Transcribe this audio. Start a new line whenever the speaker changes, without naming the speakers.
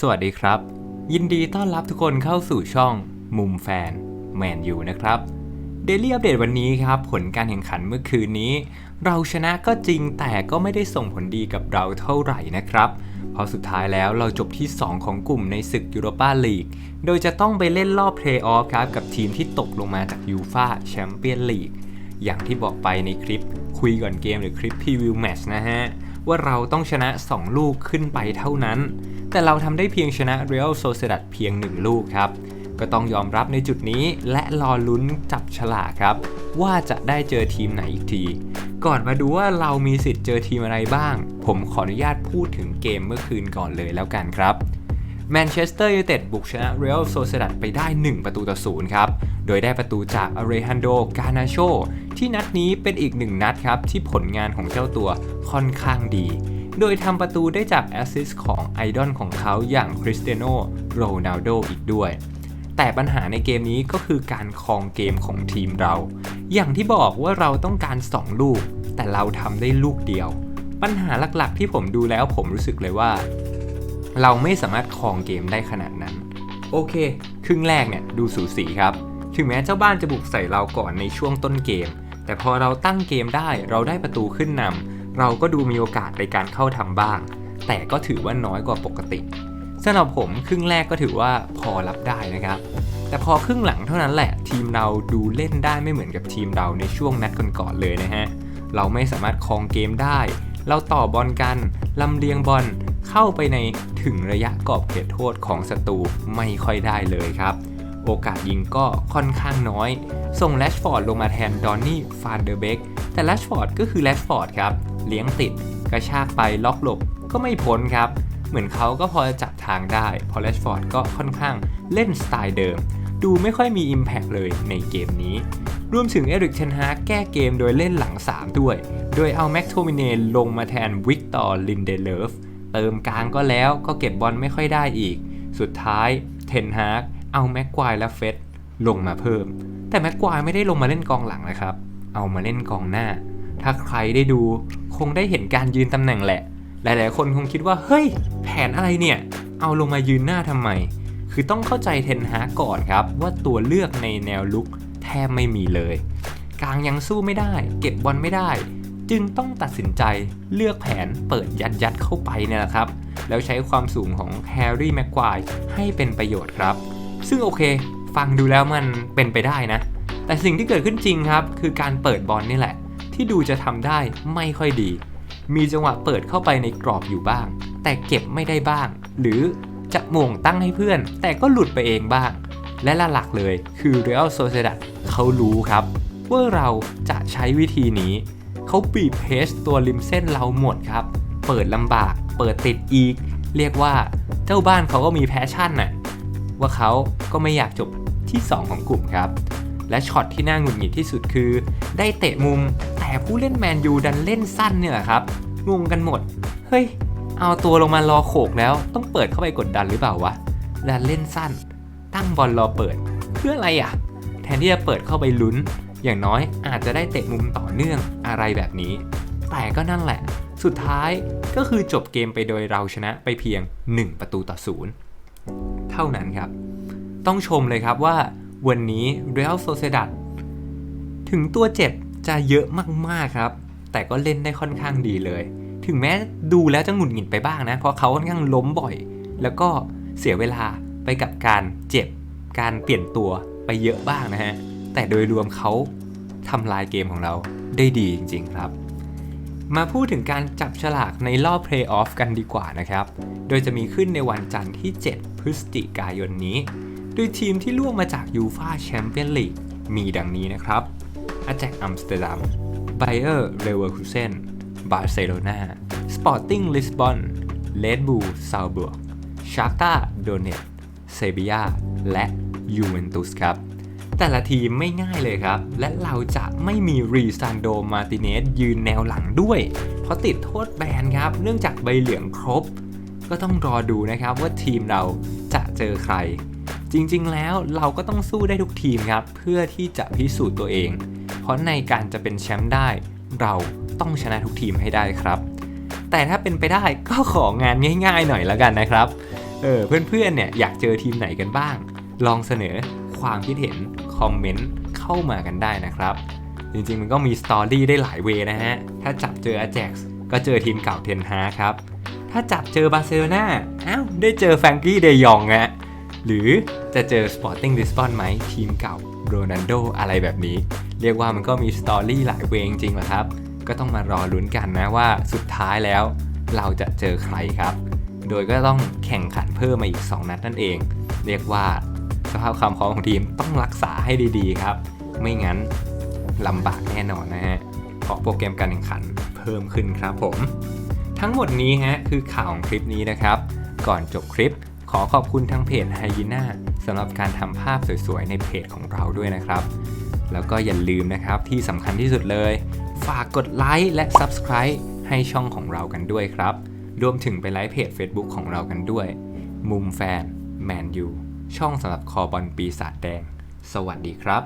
สวัสดีครับ ยินดีต้อนรับทุกคนเข้าสู่ช่อง มุมแฟนแมนยูนะครับเดลี่อัปเดตวันนี้ครับ ผลการแข่งขันเมื่อคืนนี้ เราชนะก็จริงแต่ก็ไม่ได้ส่งผลดีกับเราเท่าไหร่นะครับ เพราะสุดท้ายแล้วเราจบที่ 2 ของกลุ่มในศึกยูโรปาลีกโดยจะต้องไปเล่นรอบเพลย์ออฟครับ กับทีมที่ตกลงมาจากยูฟาแชมเปี้ยนลีกอย่างที่บอกไปในคลิปคุยก่อนเกมหรือคลิปพรีวิวแมช์นะฮะ ว่าเราต้องชนะ 2 ลูกขึ้นไปเท่านั้น แต่เราทำได้เพียงชนะ Real Sociedad เพียง 1 ลูกครับ ก็ต้องยอมรับในจุดนี้และรอลุ้นจับฉลากครับ ว่าจะได้เจอทีมไหนอีกที ก่อนมาดูว่าเรามีสิทธิ์เจอทีมอะไรบ้าง ผมขออนุญาตพูดถึงเกมเมื่อคืนก่อนเลยแล้วกันครับแมนเชสเตอร์ยูไนเต็ดบุกชนะเรอัลโซเซดัดไปได้ 1 ประตูต่อศูนย์ครับ โดยได้ประตูจากอเรฮันโด กานาโช ที่นัดนี้เป็นอีกหนึ่งนัดครับ ที่ผลงานของเจ้าตัวค่อนข้างดี โดยทำประตูได้จากแอสซิสของไอดอลของเขาอย่างคริสเตียโนโรนัลโดอีกด้วย แต่ปัญหาในเกมนี้ก็คือการครองเกมของทีมเรา อย่างที่บอกว่าเราต้องการ 2 ลูก แต่เราทำได้ลูกเดียว ปัญหาหลักๆ ที่ผมดูแล้วผมรู้สึกเลยว่า เราไม่สามารถครองเกมได้ขนาดนั้น โอเค ครึ่งแรกเนี่ยดูสูสีครับ ถึงแม้เจ้าบ้านจะบุกใส่เราก่อนในช่วงต้นเกมแต่พอเราตั้งเกมได้เราได้ประตูขึ้นนำ เราก็ดูมีโอกาสในการเข้าทำบ้าง แต่ก็ถือว่าน้อยกว่าปกติสำหรับผมครึ่งแรกก็ถือว่าพอรับได้นะครับ แต่พอครึ่งหลังเท่านั้นแหละ ทีมเราดูเล่นได้ไม่เหมือนกับทีมเราในช่วงนัดก่อนๆเลยนะฮะเราไม่สามารถครองเกมได้ เราต่อบอลกันลำเลียงบอลเข้าไปในถึงระยะกรอบเขตโทษของศัตรูไม่ค่อยได้เลยครับ โอกาสยิงก็ค่อนข้างน้อย ส่งแรชฟอร์ดลงมาแทนดอนนี่ฟานเดอร์เบกแต่แรชฟอร์ดก็คือแรชฟอร์ดครับ เลี้ยงติด กระชากไปล็อกหลบก็ไม่พ้นครับ เหมือนเขาก็พอจะจับทางได้เพอแรชฟอร์ดก็ค่อนข้างเล่นสไตล์เดิม ดูไม่ค่อยมี Impact เลยในเกมนี้ รวมถึงเอริกเชนฮาแก้เกมโดยเล่นหลัง 3 ด้วย โดยเอาแม็กโทมิเนลงมาแทนวิกตอร์ลินเดเลฟเติมกลางก็แล้วก็เก็บบอลไม่ค่อยได้อีก สุดท้ายเทนฮาก เอาแม็กควายและเฟสลงมาเพิ่ม แต่แม็กควายไม่ได้ลงมาเล่นกองหลังนะครับ เอามาเล่นกองหน้า ถ้าใครได้ดูคงได้เห็นการยืนตำแหน่งแหละ หลายๆ คนคงคิดว่าเฮ้ย แผนอะไรเนี่ย เอาลงมายืนหน้าทำไม คือต้องเข้าใจเทนฮาก่อนครับ ว่าตัวเลือกในแนวลุกแทบไม่มีเลย กลางยังสู้ไม่ได้ เก็บบอลไม่ได้ จึงต้องตัดสินใจเลือกแผนเปิดยัดยัดเข้าไปเนี่ยแหละครับ แล้วใช้ความสูงของแฮร์รี่แม็กควายให้เป็นประโยชน์ครับ ซึ่งโอเค ฟังดูแล้วมันเป็นไปได้นะ แต่สิ่งที่เกิดขึ้นจริงครับ คือการเปิดบอลนี่แหละ ที่ดูจะทำได้ไม่ค่อยดี มีจังหวะเปิดเข้าไปในกรอบอยู่บ้าง แต่เก็บไม่ได้บ้าง หรือจะหม่งตั้งให้เพื่อน แต่ก็หลุดไปเองบ้าง และหลักเลยคือ Real Sociedad เขารู้ครับว่าเราจะใช้วิธีนี้ เขาบีบเพสตัวริมเส้นเราหมดครับ เปิดลำบาก เปิดติดอีก เรียกว่าเจ้าบ้านเขาก็มีแพชชั่นน่ะ ว่าเขาก็ไม่อยากจบที่ 2 ของกลุ่มครับ และช็อตที่น่าหงุดหงิดที่สุดคือ ได้เตะมุมแต่ผู้เล่นแมนยูดันเล่นสั้นเนี่ยครับงงกันหมด เฮ้ย เอาตัวลงมารอโขกแล้ว ต้องเปิดเข้าไปกดดันหรือเปล่าวะดันเล่นสั้น ตั้งบอลรอเปิด เพื่ออะไรอะ แทนที่จะเปิดเข้าไปลุ้น อย่างน้อยอาจจะได้เตะมุมต่อเนื่องอะไรแบบนี้ แต่ก็นั่นแหละ สุดท้ายก็คือจบเกมไปโดยเราชนะไปเพียง 1 ประตูต่อศูนย์ เท่านั้นครับ ต้องชมเลยครับว่าวันนี้ Real Sociedad ถึงตัวเจ็บจะเยอะมากๆครับ แต่ก็เล่นได้ค่อนข้างดีเลย ถึงแม้ดูแล้วจะหงุดหงิดไปบ้างนะ เพราะเขาค่อนข้างล้มบ่อย แล้วก็เสียเวลาไปกับการเจ็บ การเปลี่ยนตัวไปเยอะบ้างนะฮะ แต่โดยรวมเขาทำลายเกมของเราได้ดีจริง ๆ ครับ มาพูดถึงการจับฉลากในรอบเพลย์ออฟกันดีกว่านะครับ โดยจะมีขึ้นในวันจันทร์ที่ 7 พฤศจิกายนนี้ โดยทีมที่ล่วงมาจากยูฟาแชมเปี้ยนลีกมีดังนี้นะครับอาแจกอัมสเตอร์ดัมไบเออร์เรเวอร์คูเซนบาร์เซโลนาสปอร์ติ้งลิสบอนเลดบูซาวเบิร์กชาร์ตาโดเนตเซบียาและยูเวนตุสครับ แต่ละทีมไม่ง่ายเลยครับ และเราจะไม่มีรีซานโดมาติเนสยืนแนวหลังด้วย เพราะติดโทษแบนครับ เนื่องจากใบเหลืองครบ ก็ต้องรอดูนะครับว่าทีมเราจะเจอใคร จริงๆแล้วเราก็ต้องสู้ได้ทุกทีมครับ เพื่อที่จะพิสูจน์ตัวเอง เพราะในการจะเป็นแชมป์ได้ เราต้องชนะทุกทีมให้ได้ครับ แต่ถ้าเป็นไปได้ก็ของานง่าย ๆ หน่อยแล้วกันนะครับเออเพื่อนๆเนี่ยอยากเจอทีมไหนกันบ้าง ลองเสนอความคิดเห็น คอมเมนต์เข้ามากันได้นะครับ จริงๆมันก็มีสตอรี่ได้หลายเวนะฮะ ถ้าจับเจออาแจ็กก็เจอทีมเก่าเทนฮาครับ ถ้าจับเจอบาร์เซโลนาอ้าวได้เจอแฟรงกี้เดยองอะหรือจะเจอสปอร์ติ้งลิสบอนไหมทีมเก่าโรนัลโดอะไรแบบนี้ เรียกว่ามันก็มีสตอรี่หลายเวจริงๆแหละครับ ก็ต้องมารอลุ้นกันนะว่าสุดท้ายแล้วเราจะเจอใครครับ โดยก็ต้องแข่งขันเพิ่มมาอีก 2 นัดนั่นเอง เรียกว่า สภาพความพร้อมของทีมต้องรักษาให้ดีๆครับ ไม่งั้นลำบากแน่นอนนะฮะเพราะโปรแกรมการแข่งขันเพิ่มขึ้นครับผม ทั้งหมดนี้ฮะคือข่าวของคลิปนี้นะครับ ก่อนจบคลิป ขอขอบคุณทางเพจไฮยีน่าสำหรับการทำภาพสวยๆ ในเพจของเราด้วยนะครับ แล้วก็อย่าลืมนะครับที่สำคัญที่สุดเลย ฝากกดไลค์และ Subscribe ให้ช่องของเรากันด้วยครับ รวมถึงไปไลค์เพจ Facebook ของเรากันด้วย มุมแฟนแมนยู ช่องสำหรับคอบอลปีศาจแดง สวัสดีครับ